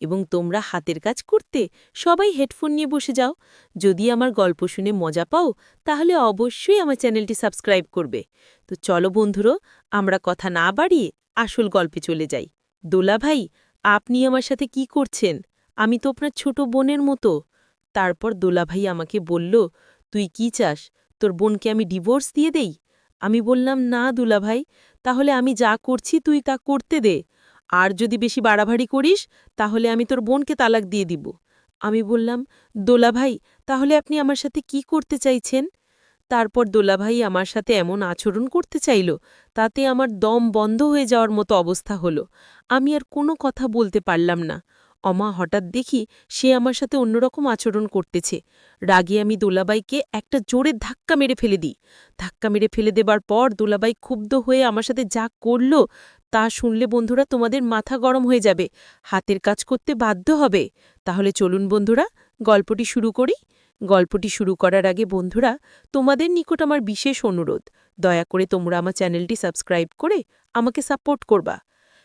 এবং তোমরা হাতের কাজ করতে সবাই হেডফোন নিয়ে বসে যাও। যদি আমার গল্প শুনে মজা পাও, তাহলে অবশ্যই আমার চ্যানেলটি সাবস্ক্রাইব করবে। তো চলো বন্ধুরো, আমরা কথা না বাড়িয়ে আসল গল্পে চলে যাই। দোলা ভাই, আপনি আমার সাথে কি করছেন? আমি তো আপনার ছোট বোনের মতো। তারপর দোলা ভাই আমাকে বলল, তুই কি চাস? তোর বোনকে আমি ডিভোর্স দিয়ে দেই? আমি বললাম, না দুলা ভাই, তাহলে আমি যা করছি তুই তা করতে দে। আর যদি বেশি বাড়াবাড়ি করিস, তাহলে আমি তোর বোনকে তালাক দিয়ে দিব। আমি বললাম দোলাভাই তাহলে আপনি আমার সাথে কি করতে চাইছেন? তারপর দোলাভাই আমার সাথে এমন আচরণ করতে চাইল, তাতে আমার দম বন্ধ হয়ে যাওয়ার মতো অবস্থা হলো। আমি আর কোনো কথা বলতে পারলাম না। অমা হঠাৎ দেখি সে আমার সাথে অন্যরকম আচরণ করতেছে। রাগে আমি দোলাবাইকে একটা জোরে ধাক্কা মেরে ফেলে দিই। ধাক্কা মেরে ফেলে দেবার পর দোলাবাই ক্ষুব্ধ হয়ে আমার সাথে যা করল তা শুনলে বন্ধুরা তোমাদের মাথা গরম হয়ে যাবে। হাতের কাজ করতে বাধ্য হবে। তাহলে চলুন বন্ধুরা, গল্পটি শুরু করি। গল্পটি শুরু করার আগে বন্ধুরা, তোমাদের নিকট আমার বিশেষ অনুরোধ। দয়া করে তোমরা আমার চ্যানেলটি সাবস্ক্রাইব করে আমাকে সাপোর্ট করবা।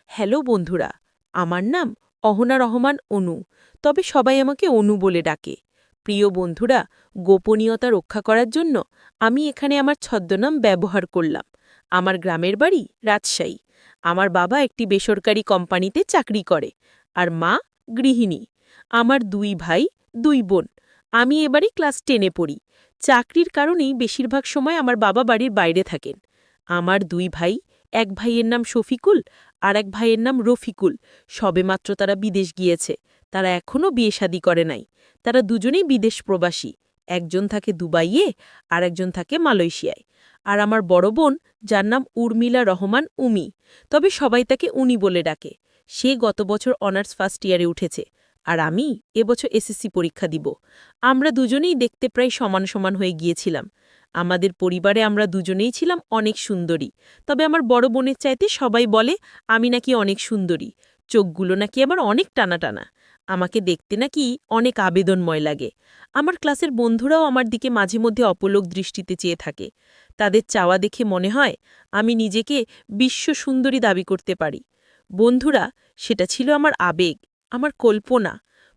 হ্যালো বন্ধুরা, আমার নাম অহনা রহমান অনু। তবে সবাই আমাকে অনু বলে ডাকে। প্রিয় বন্ধুরা, গোপনীয়তা রক্ষা করার জন্য আমি এখানে আমার ছদ্মনাম ব্যবহার করলাম। আমার গ্রামের বাড়ি রাজশাহী। আমার বাবা একটি বেসরকারি কোম্পানিতে চাকরি করে আর মা গৃহিণী। আমার দুই ভাই, দুই বোন। আমি এবারে ক্লাস টেনে পড়ি। চাকরির কারণেই বেশিরভাগ সময় আমার বাবা বাড়ির বাইরে থাকেন। আমার দুই ভাই এক ভাইয়ের নাম শফিকুল আর এক ভাইয়ের নাম রফিকুল। সবেমাত্র তারা বিদেশ গিয়েছে। তারা এখনও বিয়ে শাদী করে নাই। তারা দুজনেই বিদেশ প্রবাসী। একজন থাকে দুবাইয়ে আর একজন থাকে মালয়েশিয়ায়। আর আমার বড় বোন, যার নাম উর্মিলা রহমান উমি। তবে সবাই তাকে উনি বলে ডাকে। সে গত বছর অনার্স ফার্স্ট ইয়ারে উঠেছে। আর আমি এবছর এসএসসি পরীক্ষা দিব। আমরা দুজনেই দেখতে প্রায় সমান সমান হয়ে গিয়েছিলাম। আমাদের পরিবারে আমরা দুজনেই ছিলাম অনেক সুন্দরী। তবে আমার বড় বোনের চাইতে সবাই বলে, আমি নাকি অনেক সুন্দরী। চোখগুলো নাকি আবার অনেক টানা টানা আমাকে দেখতে নাকি অনেক আবেদনময় লাগে। আমার ক্লাসের বন্ধুরাও আমার দিকে মাঝে মধ্যে অপলোক দৃষ্টিতে চেয়ে থাকে। তাদের চাওয়া দেখে মনে হয়, আমি নিজেকে বিশ্ব সুন্দরী দাবি করতে পারি। বন্ধুরা, সেটা ছিল আমার আবেগ। আমার কল্পনা।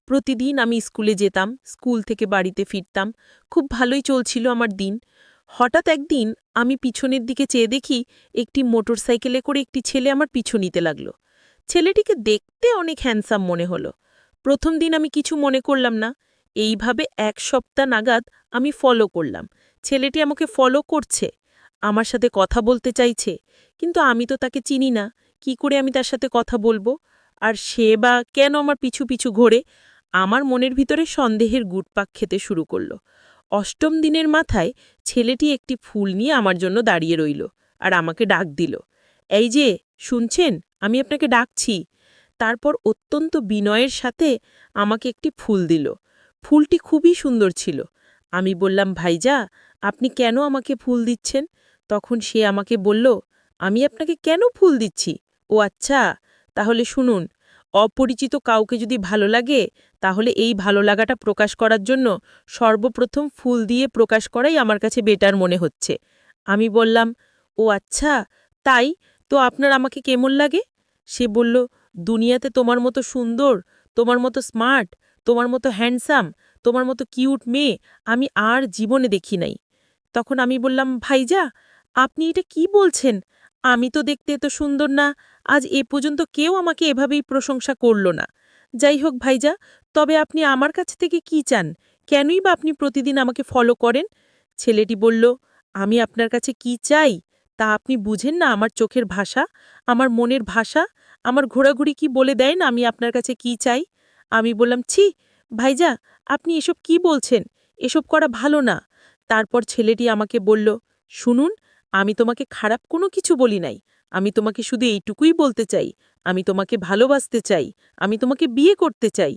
প্রতিদিন আমি স্কুলে যেতাম, স্কুল থেকে বাড়িতে ফিরতাম। খুব ভালোই চলছিল আমার দিন। হঠাৎ একদিন আমি পিছনের দিকে চেয়ে দেখি একটি মোটরসাইকেলে করে একটি ছেলে আমার পিছু নিতে লাগল। ছেলেটিকে দেখতে অনেক হ্যান্ডসাম মনে হলো। প্রথম দিন আমি কিছু মনে করলাম না। এইভাবে এক সপ্তাহ নাগাদ আমি ফলো করলাম। ছেলেটি আমাকে ফলো করছে, আমার সাথে কথা বলতে চাইছে, কিন্তু আমি তো তাকে চিনি না। কি করে আমি তার সাথে কথা বলব? আর সে বা কেন আমার পিছু পিছু ঘোরে, আমার মনের ভিতরে সন্দেহের গুটপাক খেতে শুরু করল। অষ্টম দিনের মাথায় ছেলেটি একটি ফুল নিয়ে আমার জন্য দাঁড়িয়ে রইল আর আমাকে ডাক দিল, এই যে, শুনছেন? আমি আপনাকে ডাকছি। তারপর অত্যন্ত বিনয়ের সাথে আমাকে একটি ফুল দিল। ফুলটি খুবই সুন্দর ছিল। আমি বললাম ভাইজা আপনি কেন আমাকে ফুল দিচ্ছেন? তখন সে আমাকে বলল, আমি আপনাকে কেন ফুল দিচ্ছি? ও আচ্ছা তাহলে শুনুন, অপরিচিত কাউকে যদি ভালো লাগে, তাহলে এই ভালো লাগাটা প্রকাশ করার জন্য সর্বপ্রথম ফুল দিয়ে প্রকাশ করাই আমার কাছে বেটার মনে হচ্ছে। আমি বললাম, ও আচ্ছা তাই? তো আপনার আমাকে কেমন লাগে? সে বলল, দুনিয়াতে তোমার মতো সুন্দর, তোমার মতো স্মার্ট তোমার মতো হ্যান্ডসাম তোমার মতো কিউট মেয়ে আমি আর জীবনে দেখি নাই। তখন আমি বললাম, ভাইজা, আপনি এটা কি বলছেন? আমি তো দেখতে এত সুন্দর না, আজ এ পর্যন্ত কেউ আমাকে এভাবেই প্রশংসা করল না। যাই হোক ভাইজা, তবে আপনি আমার কাছ থেকে কি চান? কেনই বা আপনি প্রতিদিন আমাকে ফলো করেন? ছেলেটি বলল, আমি আপনার কাছে কি চাই? তা আপনি বুঝেন না আমার চোখের ভাষা, আমার মনের ভাষা, আমার ঘোরাঘুরি কি বলে দেয় না আমি আপনার কাছে কি চাই? আমি বললাম, ছি, ভাইজা, আপনি এসব কি বলছেন? এসব করা ভালো না। তারপর ছেলেটি আমাকে বলল, শুনুন আমি তোমাকে খারাপ কোনো কিছু বলি নাই। আমি তোমাকে শুধু এইটুকুই বলতে চাই। আমি তোমাকে ভালোবাসতে চাই। আমি তোমাকে বিয়ে করতে চাই।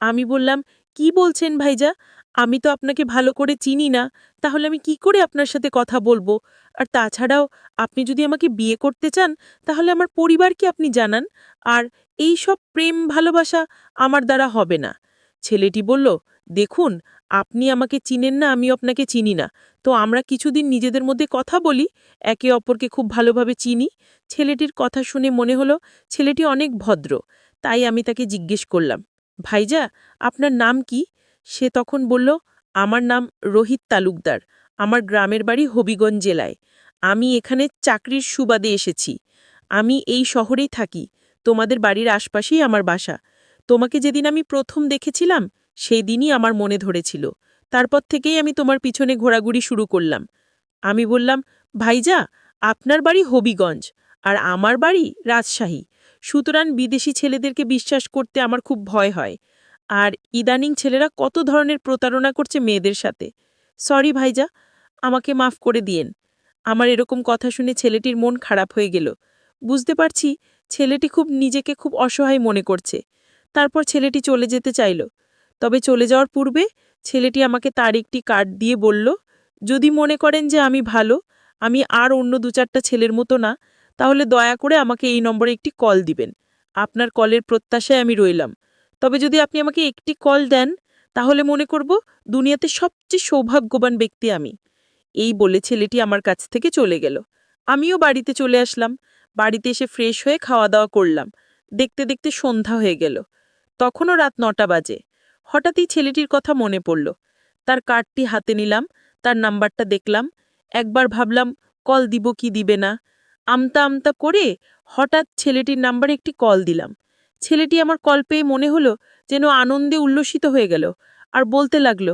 আমি বললাম, কি বলছেন ভাইজা? আমি তো আপনাকে ভালো করে চিনি না। তাহলে আমি কি করে আপনার সাথে কথা বলব? আর তাছাড়াও, আপনি যদি আমাকে বিয়ে করতে চান, তাহলে আমার পরিবারকে আপনি জানান। আর এই সব প্রেম ভালোবাসা আমার দ্বারা হবে না। ছেলেটি বলল, দেখুন, আপনি আমাকে চিনেন না আমি আপনাকে চিনি না। তো আমরা কিছুদিন নিজেদের মধ্যে কথা বলি, একে অপরকে খুব ভালোভাবে চিনি। ছেলেটির কথা শুনে মনে হলো, ছেলেটি অনেক ভদ্র। তাই আমি তাকে জিজ্ঞেস করলাম, ভাইজা, আপনার নাম কি? সে তখন বলল, আমার নাম রোহিত তালুকদার। আমার গ্রামের বাড়ি হবিগঞ্জ জেলায়। আমি এখানে চাকরির সুবাদে এসেছি। আমি এই শহরেই থাকি। তোমাদের বাড়ির আশপাশেই আমার বাসা। তোমাকে যেদিন আমি প্রথম দেখেছিলাম সেই দিনই আমার মনে ধরেছিল। তারপর থেকেই আমি তোমার পিছনে ঘোরাঘুরি শুরু করলাম। আমি বললাম, ভাইজা, আপনার বাড়ি হবিগঞ্জ আর আমার বাড়ি রাজশাহী। সুতরাং বিদেশি ছেলেদেরকে বিশ্বাস করতে আমার খুব ভয় হয়। আর ইদানিং ছেলেরা কত ধরনের প্রতারণা করছে মেয়েদের সাথে। সরি ভাইজা, আমাকে মাফ করে দিয়েন। আমার এরকম কথা শুনে ছেলেটির মন খারাপ হয়ে গেল। বুঝতে পারছি, ছেলেটি খুব নিজেকে খুব অসহায় মনে করছে। তারপর ছেলেটি চলে যেতে চাইল। তবে চলে যাওয়ার পূর্বে ছেলেটি আমাকে তার একটি কার্ড দিয়ে বলল, যদি মনে করেন যে আমি ভালো, আমি আর অন্য দু চারটা ছেলের মতো না, তাহলে দয়া করে আমাকে এই নম্বরে একটি কল দিবেন। আপনার কলের প্রত্যাশায় আমি রইলাম। তবে যদি আপনি আমাকে একটি কল দেন, তাহলে মনে করব দুনিয়াতে সবচেয়ে সৌভাগ্যবান ব্যক্তি আমি। এই বলে ছেলেটি আমার কাছ থেকে চলে গেল। আমিও বাড়িতে চলে আসলাম। বাড়িতে এসে ফ্রেশ হয়ে খাওয়া দাওয়া করলাম। দেখতে দেখতে সন্ধ্যা হয়ে গেল। তখনও রাত নটা বাজে। হঠাৎই ছেলেটির কথা মনে পড়ল। তার কার্ডটি হাতে নিলাম, তার নাম্বারটা দেখলাম। একবার ভাবলাম, কল দিব কি দিবে না? আমতা আমতা করে হঠাৎ ছেলেটির নাম্বারে একটি কল দিলাম। ছেলেটি আমার কল পেয়ে মনে হলো যেন আনন্দে উল্লসিত হয়ে গেল আর বলতে লাগল,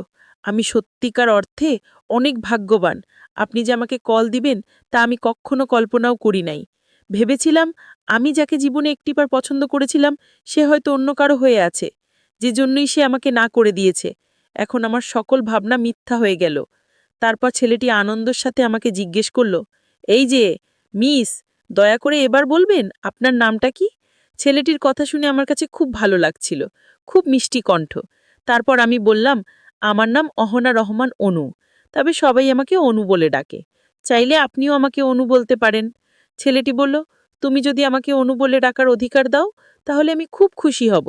আমি সত্যিকার অর্থে অনেক ভাগ্যবান। আপনি যে আমাকে কল দিবেন তা আমি কখনো কল্পনাও করি নাই। ভেবেছিলাম আমি যাকে জীবনে একটিবার পছন্দ করেছিলাম, সে হয়তো অন্য কারও হয়ে আছে, যে জন্যই সে আমাকে না করে দিয়েছে। এখন আমার সকল ভাবনা মিথ্যা হয়ে গেল। তারপর ছেলেটি আনন্দের সাথে আমাকে জিজ্ঞেস করল, এই যে, মিস, দয়া করে এবার বলবেন? আপনার নামটা কি? ছেলেটির কথা শুনে আমার কাছে খুব ভালো লাগছিল, খুব মিষ্টি কণ্ঠ। তারপর আমি বললাম, আমার নাম অহনা রহমান অনু, তবে সবাই আমাকে অনু বলে ডাকে। চাইলে আপনিও আমাকে অনু বলতে পারেন। ছেলেটি বলল তুমি যদি আমাকে অনু বলে ডাকার অধিকার দাও, তাহলে আমি খুব খুশি হব।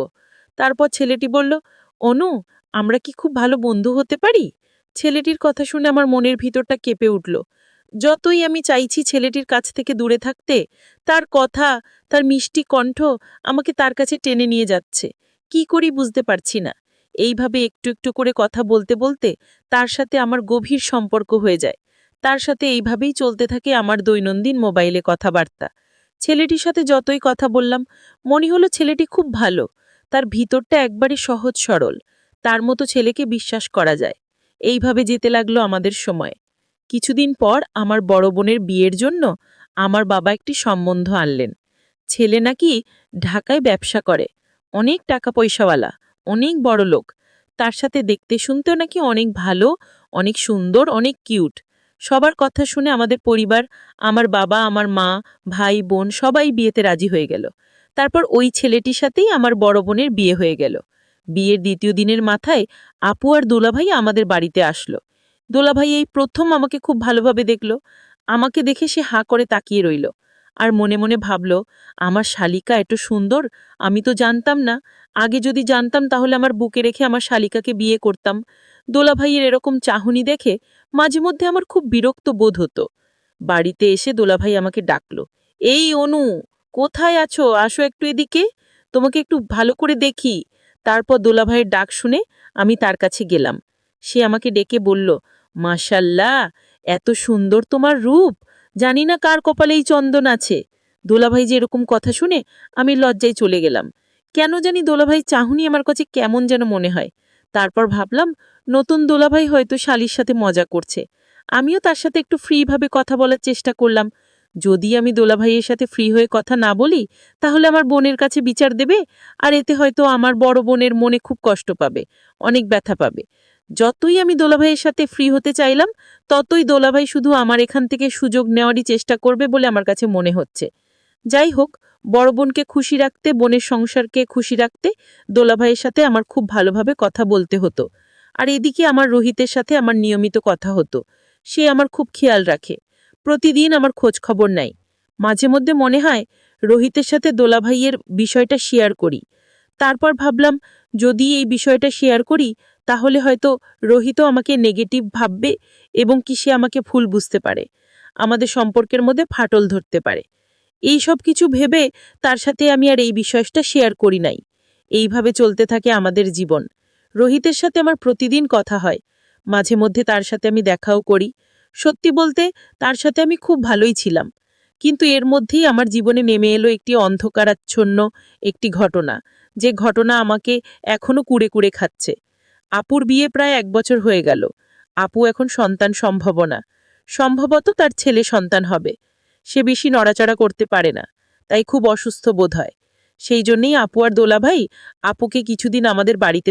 তারপর ছেলেটি বলল, অনু, আমরা কি খুব ভালো বন্ধু হতে পারি? ছেলেটির কথা শুনে আমার মনের ভিতরটা কেঁপে উঠল। যতই আমি চাইছি ছেলেটির কাছ থেকে দূরে থাকতে, তার কথা, তার মিষ্টি কণ্ঠ আমাকে তার কাছে টেনে নিয়ে যাচ্ছে। কি করি বুঝতে পারছি না। এইভাবে একটু একটু করে কথা বলতে বলতে তার সাথে আমার গভীর সম্পর্ক হয়ে যায়। তার সাথে এইভাবেই চলতে থাকে আমার দৈনন্দিন মোবাইলে কথাবার্তা। ছেলেটির সাথে যতই কথা বললাম, মনে হলো ছেলেটি খুব ভালো। তার ভিতরটা একবারে সহজ সরল। তার মতো ছেলেকে বিশ্বাস করা যায়। এইভাবে যেতে লাগল আমাদের সময়। কিছুদিন পর আমার বড় বোনের বিয়ের জন্য আমার বাবা একটি সম্বন্ধ আনলেন। ছেলে নাকি ঢাকায় ব্যবসা করে। অনেক টাকা পয়সাওয়ালা অনেক বড় লোক তার সাথে দেখতে শুনতেও নাকি অনেক ভালো, অনেক সুন্দর, অনেক কিউট। সবার কথা শুনে আমাদের পরিবার, আমার বাবা, আমার মা, ভাই, বোন সবাই বিয়েতে রাজি হয়ে গেল। তারপর ওই ছেলেটির সাথেই আমার বড় বোনের বিয়ে হয়ে গেল। বিয়ের দ্বিতীয় দিনের মাথায় আপু আর দোলাভাই আমাদের বাড়িতে আসলো। দোলাভাই এই প্রথম আমাকে খুব ভালোভাবে দেখল। আমাকে দেখে সে হাঁ করে তাকিয়ে রইল। আর মনে মনে ভাবল, আমার শালিকা এত সুন্দর, আমি তো জানতাম না। আগে যদি জানতাম, তাহলে আমার বুকে রেখে আমার শালিকাকে বিয়ে করতাম। দোলাভাইয়ের এরকম চাহনি দেখে মাঝে মধ্যে আমার খুব বিরক্ত বোধ হতো। বাড়িতে এসে দোলাভাই আমাকে ডাকলো, এই অনু, কোথায় আছো? আসো একটু এদিকে, তোমাকে একটু ভালো করে দেখি। তারপর দোলাভাইয়ের ডাক শুনে আমি তার কাছে গেলাম। সে আমাকে ডেকে বলল, মাশাল্লাহ, এত সুন্দর তোমার রূপ! জানি না কার কপালেই চন্দন আছে। দোলাভাই যে এরকম কথা শুনে আমি লজ্জায় চলে গেলাম। কেন জানি দোলাভাই চাহুনি আমার কাছে কেমন যেন মনে হয়। তারপর ভাবলাম, নতুন দোলাভাই হয়তো শালির সাথে মজা করছে। আমিও তার সাথে একটু ফ্রিভাবে কথা বলার চেষ্টা করলাম। যদি আমি দোলাভাইয়ের সাথে ফ্রি হয়ে কথা না বলি, তাহলে আমার বোনের কাছে বিচার দেবে, আর এতে হয়তো আমার বড় বোনের মনে খুব কষ্ট পাবে, অনেক ব্যথা পাবে। যতই আমি দোলাভাইয়ের সাথে ফ্রি হতে চাইলাম, ততই দোলাভাই শুধু আমার এখান থেকে সুযোগ নেওয়ারই চেষ্টা করবে বলে আমার কাছে মনে হচ্ছে। যাই হোক, বড় বোনকে খুশি রাখতে, বোনের সংসারকে খুশি রাখতে দোলাভাইয়ের সাথে আমার খুব ভালোভাবে কথা বলতে হতো। আর এদিকে আমার রোহিতের সাথে আমার নিয়মিত কথা হতো। সে আমার খুব খেয়াল রাখে। প্রতিদিন আমার খোঁজ খবর নেয়। মাঝে মধ্যে মনে হয়, রোহিতের সাথে দোলাভাইয়ের বিষয়টা শেয়ার করি। তারপর ভাবলাম, যদি এই বিষয়টা শেয়ার করি, তাহলে হয়তো রোহিতও আমাকে নেগেটিভ ভাববে এবং কি সে আমাকে ভুল বুঝতে পারে। আমাদের সম্পর্কের মধ্যে ফাটল ধরতে পারে। এই সব কিছু ভেবে তার সাথে আমি আর এই বিষয়টা শেয়ার করি নাই। এইভাবে চলতে থাকে আমাদের জীবন। রোহিতের সাথে আমার প্রতিদিন কথা হয়। মাঝে মধ্যে তার সাথে আমি দেখাও করি। সত্যি বলতে, তার সাথে আমি খুব ভালোই ছিলাম। কিন্তু এর মধ্যেই আমার জীবনে নেমে এলো একটি অন্ধকারাচ্ছন্ন একটি ঘটনা। যে ঘটনা আমাকে এখনও কুড়ে কুড়ে খাচ্ছে। আপুর বিয়ে প্রায় এক বছর হয়ে গেল। আপু এখন সন্তান সম্ভাবনা। সম্ভবত তার ছেলে সন্তান হবে। সে বেশি নড়াচড়া করতে পারে না, তাই খুব অসুস্থ বোধ হয়। সেই জন্যেই আপু আর দোলাভাই আপুকে কিছুদিন আমাদের বাড়িতে